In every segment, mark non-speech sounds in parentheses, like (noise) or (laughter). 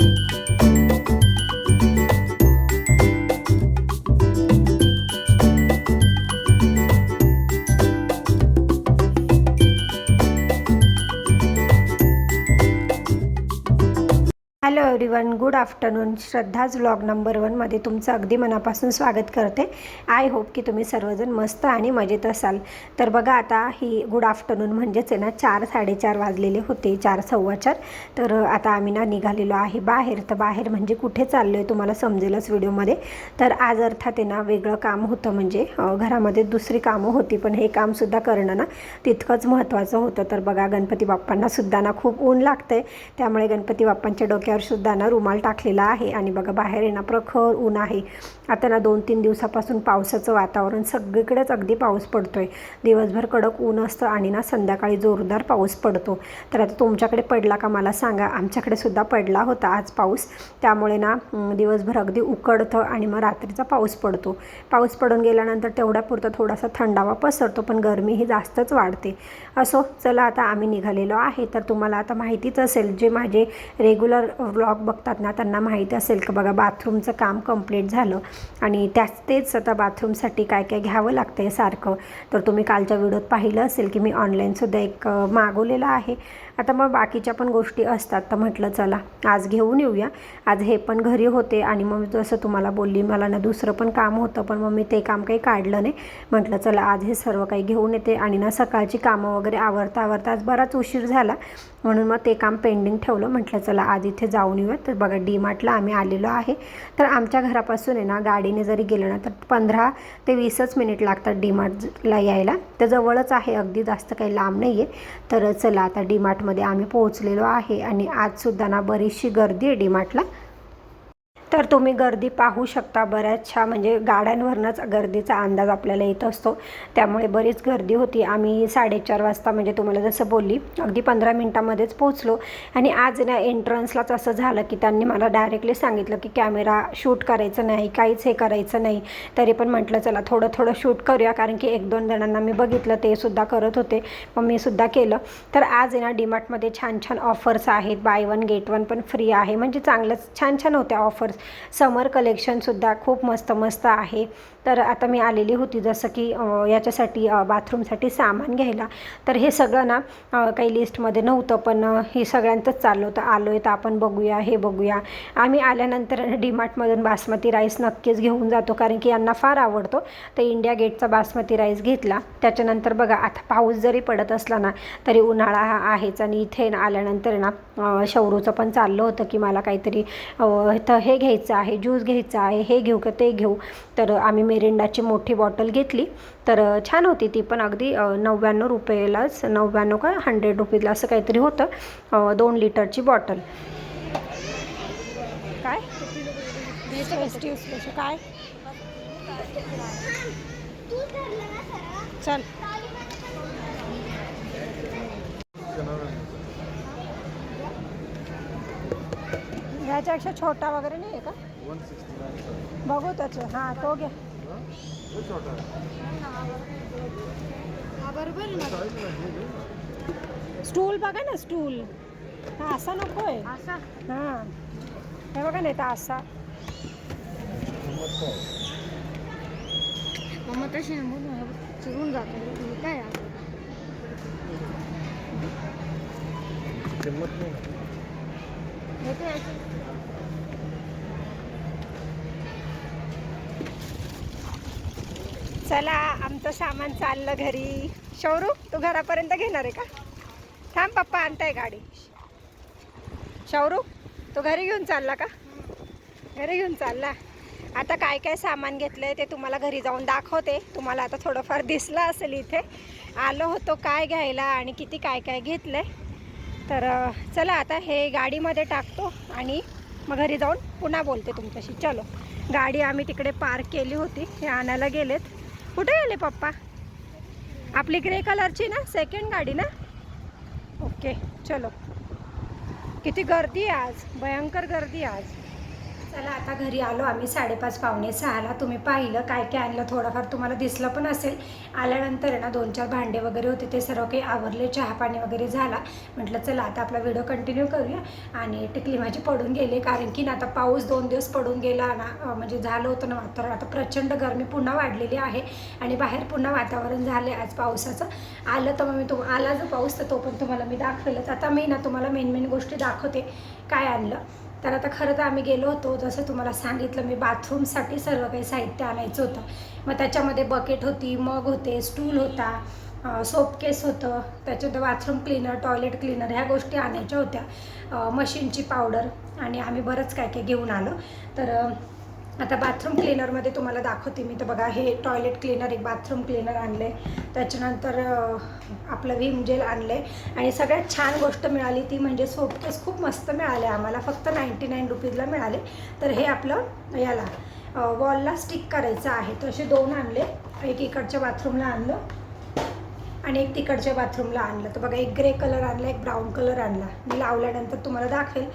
you. Everyone good afternoon Shraddha's vlog number वनमध्ये तुमचं अगदी मनापासून स्वागत करते. आय होप की तुम्ही सर्वजण मस्त आणि मजेत असाल. तर बघा आता ही गुड आफ्टरनून म्हणजेच आहे ना चार साडेचार वाजलेले होते चार सव्वा चार तर आता आम्ही ना निघालेलो आहे बाहेर. तर बाहेर म्हणजे कुठे चाललो आहे तुम्हाला समजेलच व्हिडिओमध्ये. तर आज अर्थात आहे ना वेगळं काम होतं म्हणजे घरामध्ये दुसरी कामं होती पण हे कामसुद्धा करणं ना तितकंच महत्त्वाचं होतं. तर बघा गणपती बाप्पांनासुद्धा ना खूप ऊन लागतं आहे त्यामुळे गणपती बाप्पांच्या डोक्यावर सुद्धा ना रुमाल टाकलेला आहे. आणि बघा बाहेर आहे ना प्रखर ऊन आहे. आता ना दोन तीन दिवसापासून पावसाचं वातावरण सगळीकडेच अगदी पाऊस पडतो आहे दिवसभर कडक ऊन असतं आणि ना संध्याकाळी जोरदार पाऊस पडतो. तर आता तुमच्याकडे पडला का मला सांगा. आमच्याकडे सुद्धा पडला होता आज पाऊस. त्यामुळे ना दिवसभर अगदी उकडतं आणि मग रात्रीचा पाऊस पडतो. पाऊस पडून गेल्यानंतर तेवढ्यापुरतं थोडासा थंडावा पसरतो पण गरमी ही जास्तच वाढते. असो चला आता आम्ही निघालेलो आहे. तर तुम्हाला आता माहितीच असेल जे माझे रेग्युलर व्लॉग बघतात ना त्यांना माहिती असेल का बघा बाथरूमचं काम कंप्लीट झालं आणि त्याच तेच आता बाथरूमसाठी काय काय घ्यावं लागतं आहे सारखं. तर तुम्ही कालच्या व्हिडिओत पाहिलं असेल की मी ऑनलाईनसुद्धा एक मागवलेलं आहे. आता मग बाकीच्या पण गोष्टी असतात तर म्हटलं चला आज घेऊन येऊया. आज हे पण घरी होते आणि मग जसं तुम्हाला बोलली मला ना दुसरं पण काम होतं पण मग मी ते काम काही काढलं नाही. म्हटलं चला आज हे सर्व काही घेऊन येते आणि ना सकाळची कामं वगैरे आवरता आवरता आज बराच उशीर झाला. म्हणून मग ते काम पेंडिंग ठेवलं. म्हटलं चला आज इथे जाऊन येऊया. तर बघा डी मार्टला आम्ही आलेलो आहे. तर आमच्या घरापासून आहे ना गाडीने जरी गेलं ना तर पंधरा ते वीसच मिनिट लागतात डी मार्टला यायला. तर जवळच आहे अगदी जास्त काही लांब नाही आहे तर चला आता डी मार्ट डीमार्टमध्ये आम्ही पोहोचलेलो आहे. आणि आजसुद्धा ना बरीचशी गर्दी आहे डीमार्टला तर तुम्ही गर्दी पाहू शकता बऱ्याचशा म्हणजे गाड्यांवरनंच गर्दीचा अंदाज आपल्याला येत असतो. त्यामुळे बरीच गर्दी होती. आम्ही साडेचार वाजता म्हणजे तुम्हाला जसं बोलली अगदी पंधरा मिनटामध्येच पोहोचलो. आणि आज ना एंट्रन्सलाच असं झालं की त्यांनी मला डायरेक्टली सांगितलं की कॅमेरा शूट करायचं नाही काहीच हे करायचं नाही. तरी पण म्हटलं चला थोडं थोडं शूट करूया. कारण की एक दोन जणांना मी बघितलं ते सुद्धा करत होते. मग मी सुद्धा केलं. तर आज आहे ना डीमार्टमध्ये छान छान ऑफर्स आहेत. बाय वन गेट वन पण फ्री आहे. म्हणजे चांगलंच छान छान होत्या ऑफर्स समर कलेक्शनसुद्धा खूप मस्त मस्त आहे. तर आता मी आलेली होती जसं की याच्यासाठी बाथरूमसाठी सामान घ्यायला. तर हे सगळं ना काही लिस्टमध्ये नव्हतं पण हे सगळ्यांचंच चाललं होतं. आलो आहे तर आपण बघूया हे बघूया. आम्ही आल्यानंतर डीमार्टमधून बासमती राईस नक्कीच घेऊन जातो कारण की यांना फार आवडतो. तर इंडिया गेटचा बासमती राईस घेतला. त्याच्यानंतर बघा आता पाऊस जरी पडत असला ना तरी उन्हाळा हा आहेच. आणि इथे आल्यानंतर ना शौरूचं पण चाललं होतं की मला काहीतरी तर हे घ्यायचं आहे ज्यूस घ्यायचं आहे हे घेऊ का ते घेऊ. तर आम्ही मिरिंडाची मोठी बॉटल घेतली. तर छान होती ती पण अगदी नव्याण्णव रुपयेलाच नव्याण्णव का हंड्रेड रुपीजला असं काहीतरी होतं दोन लिटरची बॉटल. काय? काय? चल. ह्याच्यापेक्षा छोटा वगैरे नाही आहे का? बघू त्याचं. हां तो घ्या घे स्टूल बघा ना स्टूल. हा असा नको आहे हां. हे बघा नाही तर असा. मम्मा तशी ना बोलू चिरून जातो. काय चला आमचं सामान चाललं घरी. शौरू तू घरापर्यंत घेणार आहे का? थांब पप्पा आणताय गाडी. शौरू तू घरी घेऊन चालला का? घरी घेऊन चालला. आता काय काय सामान घेतलं आहे ते तुम्हाला घरी जाऊन दाखवते. तुम्हाला आता थोडंफार दिसलं असेल इथे. आलो होतो काय घ्यायला आणि किती काय काय घेतलं आहे तर चला आता हे गाडीमध्ये टाकतो आणि मग घरी जाऊन पुन्हा बोलते तुमच्याशी. चलो गाडी आम्ही तिकडे पार्क केली होती. हे आणायला गेलेत. कुठे गेले पप्पा? आपली ग्रे कलरची ना सेकंड गाडी ना? ओके चलो. किती गर्दी आहे आज. भयंकर गर्दी आहे आज. चला आता घरी आलो आम्ही साडेपाच पावणे सहाला. तुम्ही पाहिलं काय काय आणलं थोडंफार तुम्हाला दिसलं पण असेल. आल्यानंतर आहे ना दोन चार भांडे वगैरे होते ते सर्व काही आवरले चहा पाणी वगैरे झाला. म्हटलं चला आता आपला व्हिडिओ कंटिन्यू करूया. आणि टिकली माझी पडून गेली कारण की ना आता पाऊस दोन दिवस पडून गेला ना म्हणजे झालं होतं ना तर आता प्रचंड गरमी पुन्हा वाढलेली आहे. आणि बाहेर पुन्हा वातावरण झाले आज पावसाचं. आलं तर मग मी तुम आला जो पाऊस तर तो पण तुम्हाला मी दाखवेलच. आता मी ना तुम्हाला मेन मेन गोष्टी दाखवते. काय आणलं? तर आता खरं तर आम्ही गेलो होतो. जसं तुम्हाला सांगितलं मी बाथरूमसाठी सर्व काही साहित्य आणायचं होतं. मग त्याच्यामध्ये बकेट होती मग होते स्टूल होता सोपकेस होतं. त्याच्यानंतर बाथरूम क्लीनर टॉयलेट क्लीनर ह्या गोष्टी आणायच्या होत्या. मशीनची पावडर आणि आम्ही बरंच काय काय घेऊन आलो. तर आता बाथरूम क्लीनरमध्ये तुम्हाला दाखवते मी. तर बघा हे टॉयलेट क्लीनर एक बाथरूम क्लीनर आहे त्याच्यानंतर आपलं व्हीम जेल आणले आणि सगळ्यात छान गोष्ट मिळाली ती म्हणजे सोपकेस खूप मस्त मिळाले आम्हाला. फक्त नाईंटी नाईन रुपीजला मिळाले. तर हे आपलं याला वॉलला स्टिक करायचं आहे. तर असे दोन आणले. एक इकडच्या बाथरूमला आणलं. आणि एक तिकडच्या बाथरूमला आणलं. तर बघा एक ग्रे कलर आणला एक ब्राऊन कलर आणला. मी लावल्यानंतर तुम्हाला दाखवेल.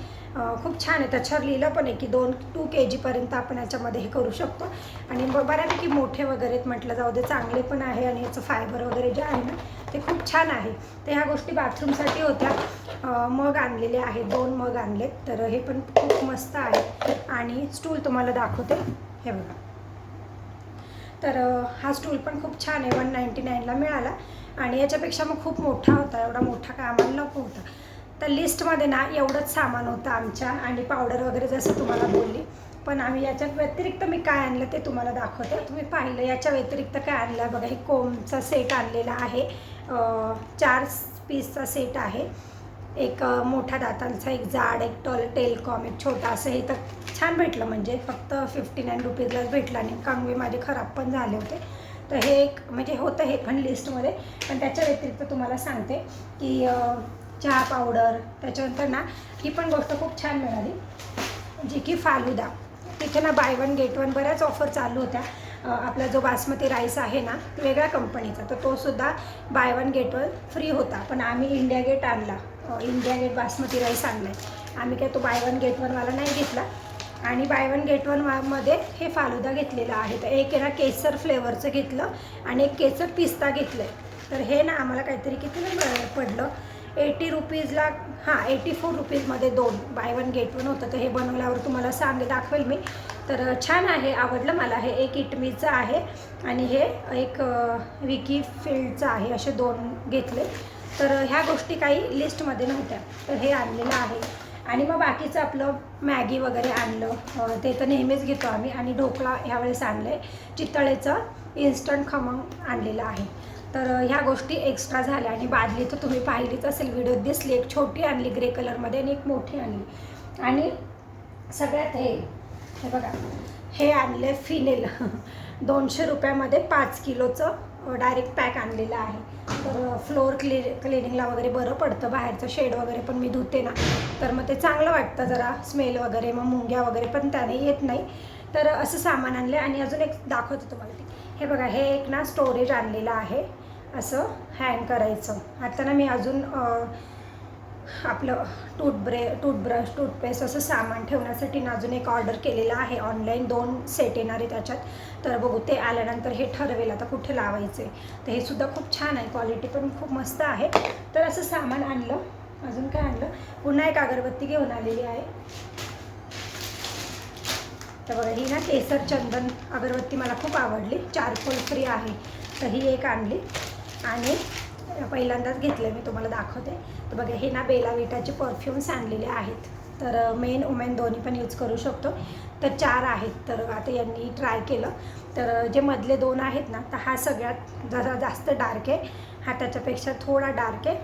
खूप छान आहे. त्याच्यावर लिहिलं पण आहे की दोन टू के जीपर्यंत आपण याच्यामध्ये हे करू शकतो. आणि बऱ्यापैकी मोठे वगैरे म्हटलं जाऊ दे चांगले पण आहे आणि याचं फायबर वगैरे जे आहे ना ते खूप छान आहे. तर ह्या गोष्टी बाथरूमसाठी होत्या. मग आणलेले आहेत. दोन मग आणलेत तर हे पण खूप मस्त आहे. आणि स्टूल तुम्हाला दाखवते. हे बघा. तर हा स्टूल पण खूप छान आहे. वन नाईंटी नाईनला मिळाला. आणि याच्यापेक्षा मग खूप मोठा होता एवढा मोठा काय आम्हाला नको होता. तर लिस्टमध्ये ना एवढंच सामान होतं आमच्या आणि पावडर वगैरे जसं तुम्हाला बोलली. पण आम्ही याच्या व्यतिरिक्त मी काय आणलं ते तुम्हाला दाखवते. तुम्ही पाहिलं याच्या व्यतिरिक्त काय आणलं बघा हे कोमचा सेट आणलेला आहे. चार पीसचा सेट आहे. एक मोठा दातांचा एक जाड एक टॉल टेलकॉम एक छोटा असं हे तर छान भेटलं. म्हणजे फक्त फिफ्टी नाईन रुपीजलाच भेटलं आणि कांगवे माझे खराब पण झाले होते. तर हे एक म्हणजे होतं हे पण लिस्टमध्ये पण त्याच्या व्यतिरिक्त तुम्हाला सांगते की चहा पावडर त्याच्यानंतर ना ही पण गोष्ट खूप छान मिळाली जी की फालुदा. तिथे ना बाय वन गेट वन बऱ्याच ऑफर चालू होत्या. आपला जो बासमती राईस आहे ना वेगळ्या कंपनीचा तर तो सुद्धा buy one get one free होता. पण आम्ही इंडिया गेट आणला. इंडिया गेट बासमती राईस आणला आहे आम्ही काय तो बाय वन गेट वनवाला नाही घेतला. आणि बाय वन गेट वनमध्ये हे फालुदा घेतलेला आहे. तर एक आहे ना केसर फ्लेवरचं घेतलं आणि एक केसर पिस्ता घेतलं आहे तर हे ना आम्हाला काहीतरी किती पडलं? एटी रुपीजला हां एटी फोर रुपीजमध्ये दोन. बाय वन गेट वन होतं. तर हे बनवल्यावर तुम्हाला सांगे दाखवेल मी. तर छान आहे आवडलं मला. हे एक इटमीचं आहे आणि हे एक विकी फील्डचं आहे. असे दोन घेतले. तर ह्या गोष्टी काही लिस्टमध्ये नव्हत्या. तर हे आणलेलं आहे. आणि मग बाकीचं आपलं मॅगी वगैरे आणलं. ते तर नेहमीच घेतो आम्ही. आणि ढोकळा ह्यावेळेस आणलं आहे चितळेचं इन्स्टंट खमंग आणलेलं आहे. तर ह्या गोष्टी एक्स्ट्रा झाल्या. आणि बादली तर तुम्ही पाहिलीच असेल. व्हिडिओ दिसली. एक छोटी आणली ग्रे कलरमध्ये आणि एक मोठी आणली. आणि सगळ्यात हे हे बघा. हे आणलं फिनेल. (laughs) दोनशे रुपयामध्ये पाच किलोचं डायरेक्ट पॅक आणलेलं आहे. तर फ्लोअर क्लि क्लिनिंगला वगैरे बरं पडतं बाहेरचं शेड वगैरे पण मी धुते ना. तर मग ते चांगलं वाटतं जरा स्मेल वगैरे मग मुंग्या वगैरे पण त्याने येत नाही. तर असं सामान आणलं आणि अजून एक दाखवते तुम्हाला ते. हे बघा हे एक ना स्टोरेज आणलेलं आहे. असं हँग करायचं. आता ना मी अजून आपलं टूथब्रे टूथब्रश टूथपेस्ट असं सामान ठेवण्यासाठी ना अजून एक ऑर्डर केलेलं आहे ऑनलाईन दोन सेट येणार आहे त्याच्यात. तर बघू ते आल्यानंतर हे ठरवेल आता कुठे लावायचे. तर हे सुद्धा खूप छान आहे. क्वालिटी पण खूप मस्त आहे. तर असं सामान आणलं. अजून काय आणलं? पुन्हा एक अगरबत्ती घेऊन आलेली आहे. तर बघा ही ना केसर चंदन अगरबत्ती मला खूप आवडली. चारकोल फ्री आहे. तर ही एक आणली. आणि पहिल्यांदाच घेतलं मी तुम्हाला दाखवते. तर बघा हे ना बेलाविटाचे परफ्यूम्स परफ्युम्स आणलेले आहेत. तर मेन वुमेन दोन्ही पण यूज करू शकतो. तर चार आहेत. तर आता यांनी ट्राय केलं. तर जे मधले दोन आहेत ना तर हा सगळ्यात जरा जास्त डार्क आहे. हा त्याच्यापेक्षा थोडा डार्क आहे.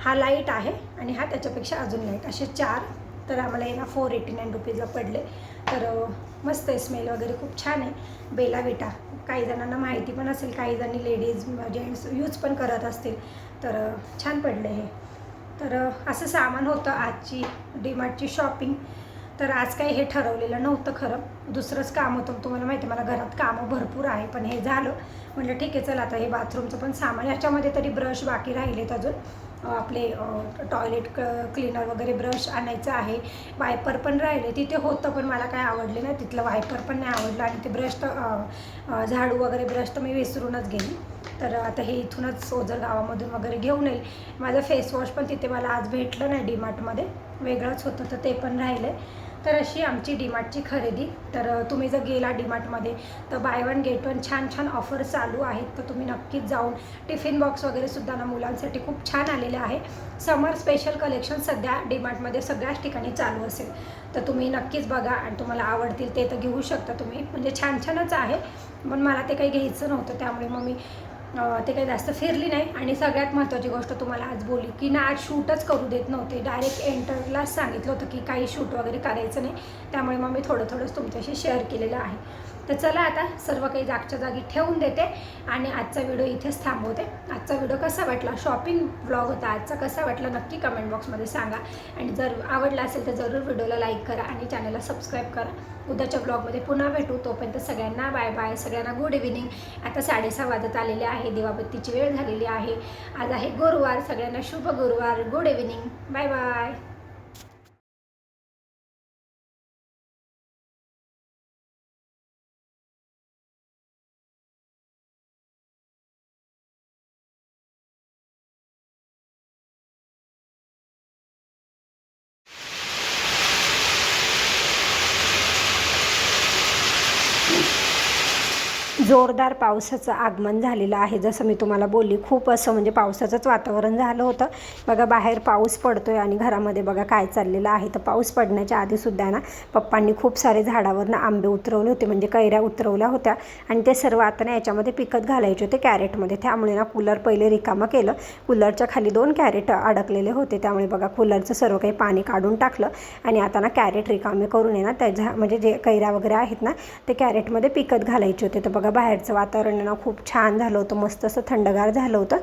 हा लाइट आहे आणि हा त्याच्यापेक्षा अजून लाइट असे चार. तर आम्हाला हे ना फोर एटी नाईन रुपीजला पडले. तर मस्त आहे स्मेल वगैरे खूप छान आहे. बेला विटा काही जणांना माहिती पण असेल काही जणी लेडीज जेंट्स यूज पण करत असतील. तर छान पडले हे. तर असं सामान होतं आजची डीमार्टची शॉपिंग तर आज काही हे ठरवलेलं नव्हतं खरं. दुसरंच काम होतं. तुम्हाला माहिती आहे मला घरात कामं भरपूर आहे पण हे झालं. म्हटलं ठीक आहे चल आता हे बाथरूमचं पण सामान. याच्यामध्ये तरी ब्रश बाकी राहिलेत अजून. आपले टॉयलेट क क्लीनर वगैरे ब्रश आणायचं आहे. वायपर पण राहिले. तिथे होतं पण मला काय आवडले नाही. तिथलं वायपर पण नाही आवडलं. आणि ते ब्रश तर झाडू वगैरे ब्रश तर मी विसरूनच गेली. तर आता हे इथूनच ओझर गावामधून वगैरे घेऊन येईल. माझं फेसवॉश पण तिथे मला आज भेटलं नाही डीमार्टमध्ये वेगळंच होतं तर ते पण राहिलं. आहे तर अशी आमची डीमार्टची खरेदी. तर तुम्ही जर गेला डीमार्टमध्ये तर बाय वन गेट वन छान छान ऑफर चालू आहेत. तर तुम्ही नक्कीच जाऊन टिफिन बॉक्स वगैरे सुद्धा ना मुलांसाठी खूप छान आलेले आहे. समर स्पेशल कलेक्शन सध्या डीमार्टमध्ये सगळ्याच ठिकाणी चालू असेल. तर तुम्ही नक्कीच बघा आणि तुम्हाला आवडतील ते तर घेऊ शकता तुम्ही. म्हणजे छान छानच आहे. पण मला ते काही घ्यायचं नव्हतं. त्यामुळे मग मी ते काही जास्त फिरली नाही. आणि सगळ्यात महत्त्वाची गोष्ट तुम्हाला आज बोली की ना आज शूटच करू देत नव्हते. डायरेक्ट एंटरलाच सांगितलं होतं की काही शूट वगैरे करायचं नाही. त्यामुळे मग मी थोडं थोडंच तुमच्याशी शेअर केलेलं आहे. तर चला आता सर्व काही जागच्या जागी ठेवून देते आणि आजचा व्हिडिओ इथेच थांबवते. आजचा व्हिडिओ कसा वाटला? शॉपिंग ब्लॉग होता आजचा कसा वाटला? नक्की कमेंट बॉक्समध्ये सांगा. आणि जर आवडला असेल तर जरूर व्हिडिओला लाईक करा आणि चॅनलला सबस्क्राईब करा. उद्याच्या ब्लॉगमध्ये पुन्हा भेटू. तोपर्यंत सगळ्यांना बाय बाय सगळ्यांना गुड इव्हिनिंग आता साडेसहा वाजत आलेले आहे. दिवाबत्तीची वेळ झालेली आहे. आज आहे गुरुवार. सगळ्यांना शुभ गुरुवार. गुड इव्हिनिंग बाय बाय जोरदार पावसाचं आगमन झालेलं आहे. जसं मी तुम्हाला बोलली खूप असं म्हणजे पावसाचंच वातावरण झालं होतं. बघा बाहेर पाऊस पडतो आहे आणि घरामध्ये बघा काय चाललेलं आहे. तर पाऊस पडण्याच्या आधीसुद्धा ना पप्पांनी खूप सारे झाडावरनं आंबे उतरवले होते म्हणजे कैऱ्या उतरवल्या होत्या. आणि ते सर्व आता ना याच्यामध्ये पिकत घालायचे होते कॅरेटमध्ये. त्यामुळे ना कूलर पहिले रिकामं केलं. कूलरच्या खाली दोन कॅरेट अडकलेले होते. त्यामुळे बघा कूलरचं सर्व काही पाणी काढून टाकलं. आणि आता ना कॅरेट रिकामे करून आहे ना त्या झा म्हणजे जे कैऱ्या वगैरे आहेत ना ते कॅरेटमध्ये पिकत घालायचे होते. तर बघा बाहेरचं वातावरण ना खूप छान झालं होतं मस्त असं थंडगार झालं होतं.